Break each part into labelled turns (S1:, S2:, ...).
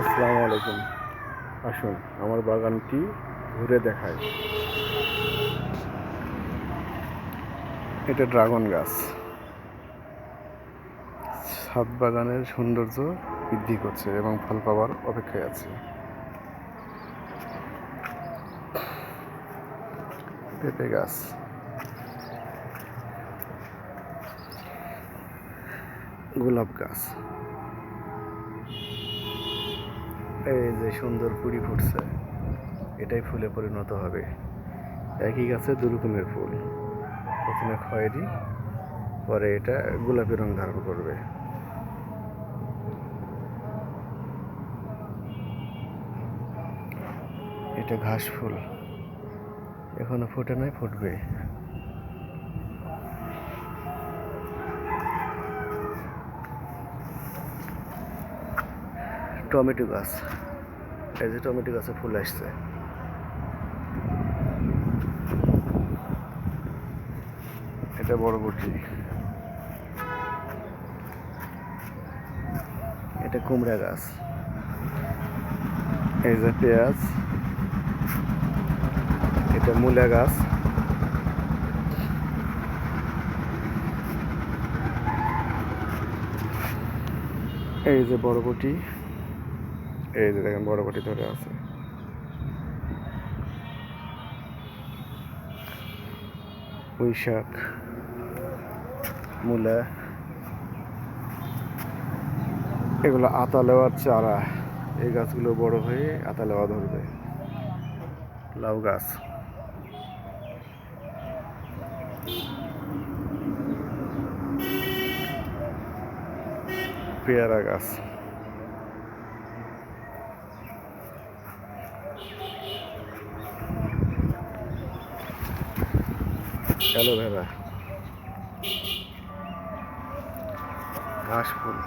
S1: আসসালামু আলাইকুম। আসুন, আমার বাগানটি ঘুরে দেখায় এটা ড্রাগন গাছ। ছাদ বাগানের সৌন্দর্য বৃদ্ধি করছে এবং ফল পাওয়ার অপেক্ষায় আছে। পেঁপে গাছ। গোলাপ গাছ। এই যে সুন্দর কুড়ি ফুটছে, এটাই ফুলে পরিণত হবে। একই গাছে দু রকমের ফুল। প্রথমে খয়েরি, পরে এটা গোলাপি রং ধারণ করবে। এটা ঘাস ফুল। এখনও ফোটে নাই, ফুটবে। টমেটো গাছ। এই যে টমেটো গাছে ফুল আসছে। এটা বড় বটি। এটা কুমড়া গাছ। এই যে পেঁয়াজ। এটা মূলা গাছ। এই যে বরবটি এই যে দেখেন বড় বরবটি ধরে আছে। শাক মূলা, এগুলো আতা লেওয়ার চারা। এই গাছগুলো বড় হয়ে আতা লেওয়া ধরবে। লাউ গাছ। পেয়ারা গাছ। অ্যালোভেরা ঘাস ফুল।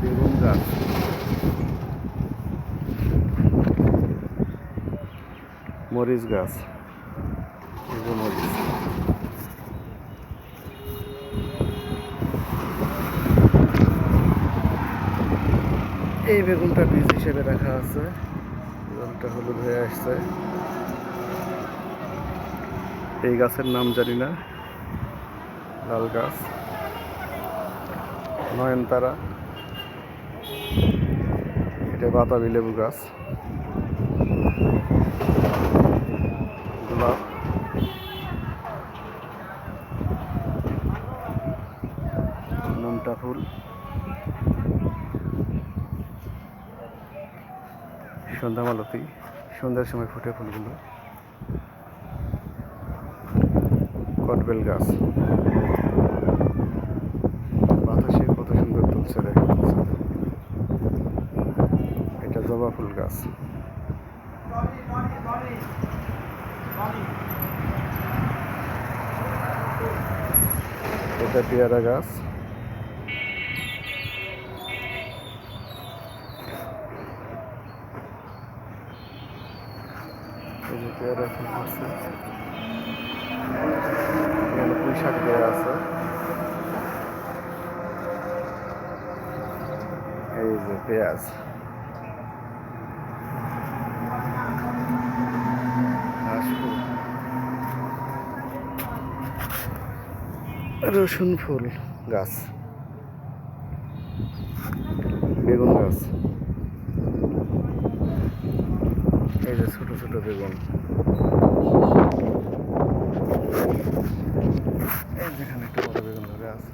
S1: বেগুন গাছ। মরিচ গাছ। যে মরিচ। এই বেগুনটা বীজ হিসেবে রাখা আছে। বেগুনটা হলুদ হয়ে আসছে। এই গাছের নাম জানি না। লাল গাছ। নয়নতারা। এটা বাতাবি লেবু গাছ। গোলাপ। নোনটা ফুল। সন্ধ্যা মালতী, সন্ধ্যার সময় ফুটে ফুলগুলো। কটবেল গাছ। বাতাসে কত সুন্দর তুলছে এটা জবা ফুল গাছ। এটা পেয়ারা গাছ। এই যে এখানে পুঁই শাক দেওয়া আছে। এই যে পেঁয়াজ। রসুন ফুল গাছ। বেগুন গাছ। এই যে ছোট ছোট বেগুন। এই যেখানে একটা বড় বেগুন ধরে আছে।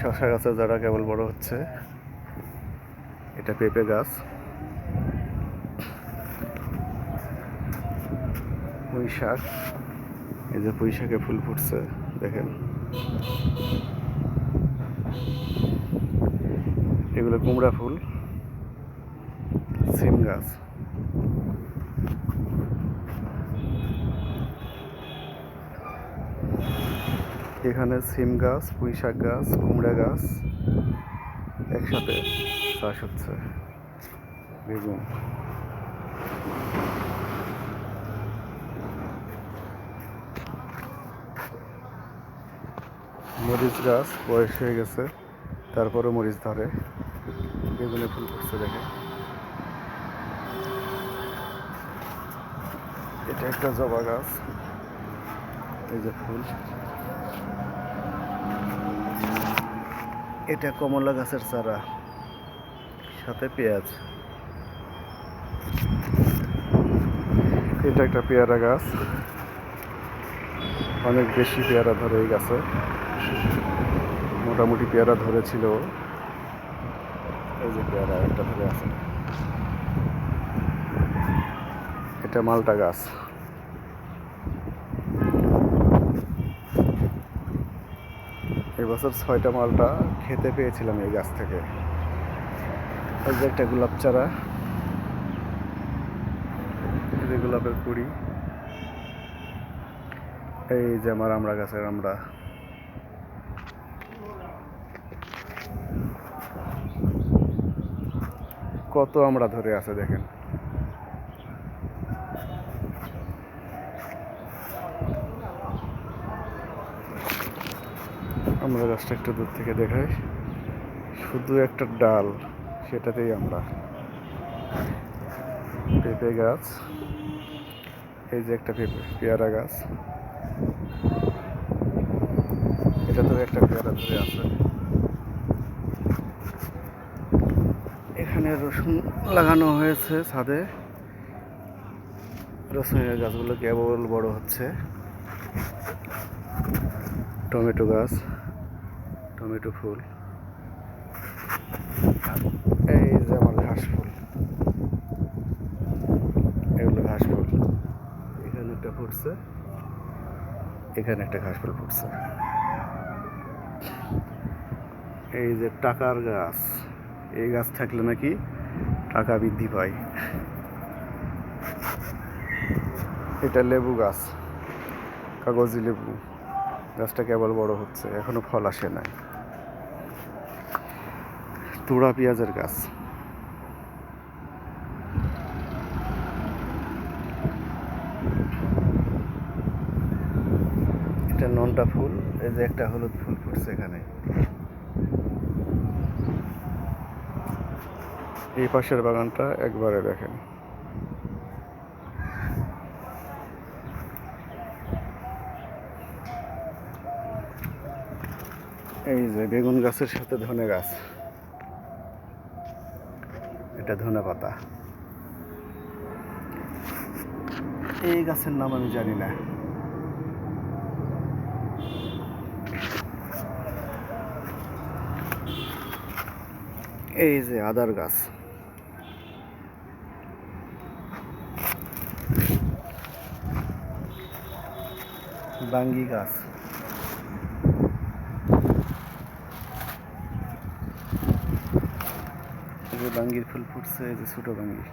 S1: শশা গাছের যারা কেবল বড় হচ্ছে। এটা পেঁপে গাছ। পুঁই শাক। এই যে পুঁই শাকে ফুল ফুটছে। দেখেন। এগুলো কুমড়া ফুল, সিম গাছ। এখানে সিম গাছ, পুঁই শাক গাছ, কুমড়া গাছ একসাথে চাষ হচ্ছে। বেগুন। মরিচ গাছ বয়স হয়ে গেছে তারপরে মরিচ ধরে। বেগুনে ফুল ফুটছে দেখে এটা একটা জবা গাছ। এই যে ফুল। এটা কমলা গাছের চারা, সাথে পেঁয়াজ। এটা একটা পেয়ারা গাছ। অনেক বেশি পেয়ারা ধরে এই গাছে। মোটামুটি পেয়ারা ধরেছিল। এই যে পেয়ারা একটা ধরে আছে। এটা মালটা গাছ। এবছর ছয়টা মালটা খেতে পেয়েছিলাম এই গাছ থেকে। এই যে একটা গোলাপ চারা। গোলাপের কুড়ি। এই যে আমার আমরা গাছের আমরা কত আমরা ধরে আছে দেখেন। আমরা গাছটা একটু দূর থেকে দেখাই। শুধু একটা ডাল, সেটাতেই আমরা। পেঁপে গাছ, এই যে একটা পেঁপে, পেয়ারা গাছ। এটা তো একটা পেয়ারা ধরে আছে। এখানে রসুন লাগানো হয়েছে ছাদে। রসুনের গাছগুলো কেবল বড় হচ্ছে। টমেটো গাছ, টমেটো ফুল। এই যে আমার ঘাস ফুল। এগুলো ঘাস ফুল। এখানে একটা ফুটছে। এখানে একটা ঘাস ফুল ফুটছে। এই যে টাকার গাছ। এই গাছ থাকলে নাকি টাকা বৃদ্ধি পায়। এটা লেবু গাছ, কাগজি লেবু। গাছটা কেবল বড় হচ্ছে, এখনও ফল আসে নাই। তুড়া পেঁয়াজের গাছ। এটা ননটা ফুল, এই যে একটা হলুদ ফুল ফুটছে এখানে। এই পাশের বাগানটা একবারে দেখেন। এই যে বেগুন গাছের সাথে ধনে গাছ। এটা ধনে পাতা। এই গাছের নাম আমি জানি না। এই যে আদার গাছ। বাঙ্গি গাছ। বাঙ্গির ফুল ফুটছে যে ছোট বাঙ্গি।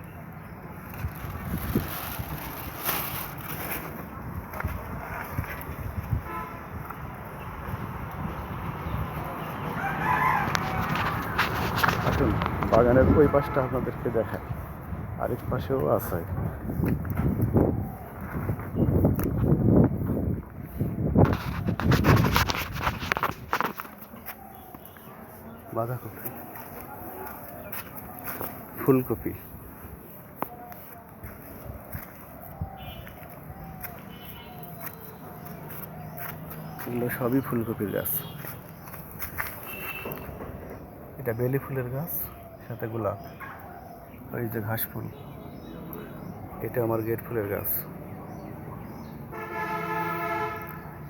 S1: বাগানের ওই পাশটা আপনাদেরকে দেখায় আরেক পাশেও আছে। বাঁধাকপি। ফুলকপি। এগুলো সবই ফুলকপির গাছ। এটা বেলি ফুলের গাছ, সাথে গোলাপ। ওই যে ঘাস ফুল, এটা আমার গেট ফুলের গাছ।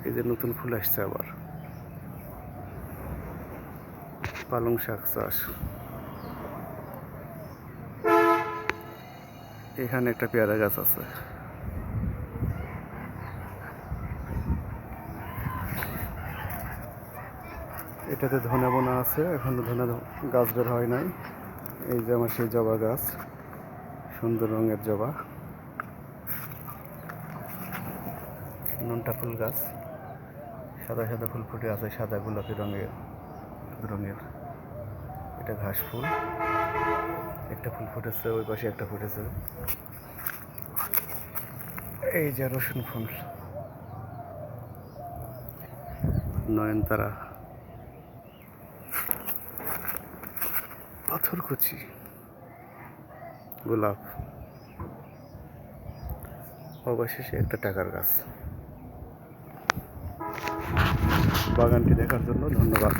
S1: এই যে নতুন ফুল আসছে আবার। পালং শাক চাষ। এখানে একটা পেয়ারা গাছ আছে। এটাতে ধনে বোনা আছে, এখনও ধনে গাছ বের হয় নাই। এই যে আমার সেই জবা গাছ, সুন্দর রঙের জবা। ননটা ফুল গাছ, সাদা সাদা ফুল ফুটে আছে, সাদা গোলাপি রঙের রঙের। একটা ঘাস ফুল। একটা ফুল ফুটেছে, ওই পাশে একটা ফুটেছে। এই যে রসুন ফুল। নয়নতারা। পাথরকুচি গোলাপ। অবশেষে একটা টাকার গাছ। বাগানটি দেখার জন্য ধন্যবাদ।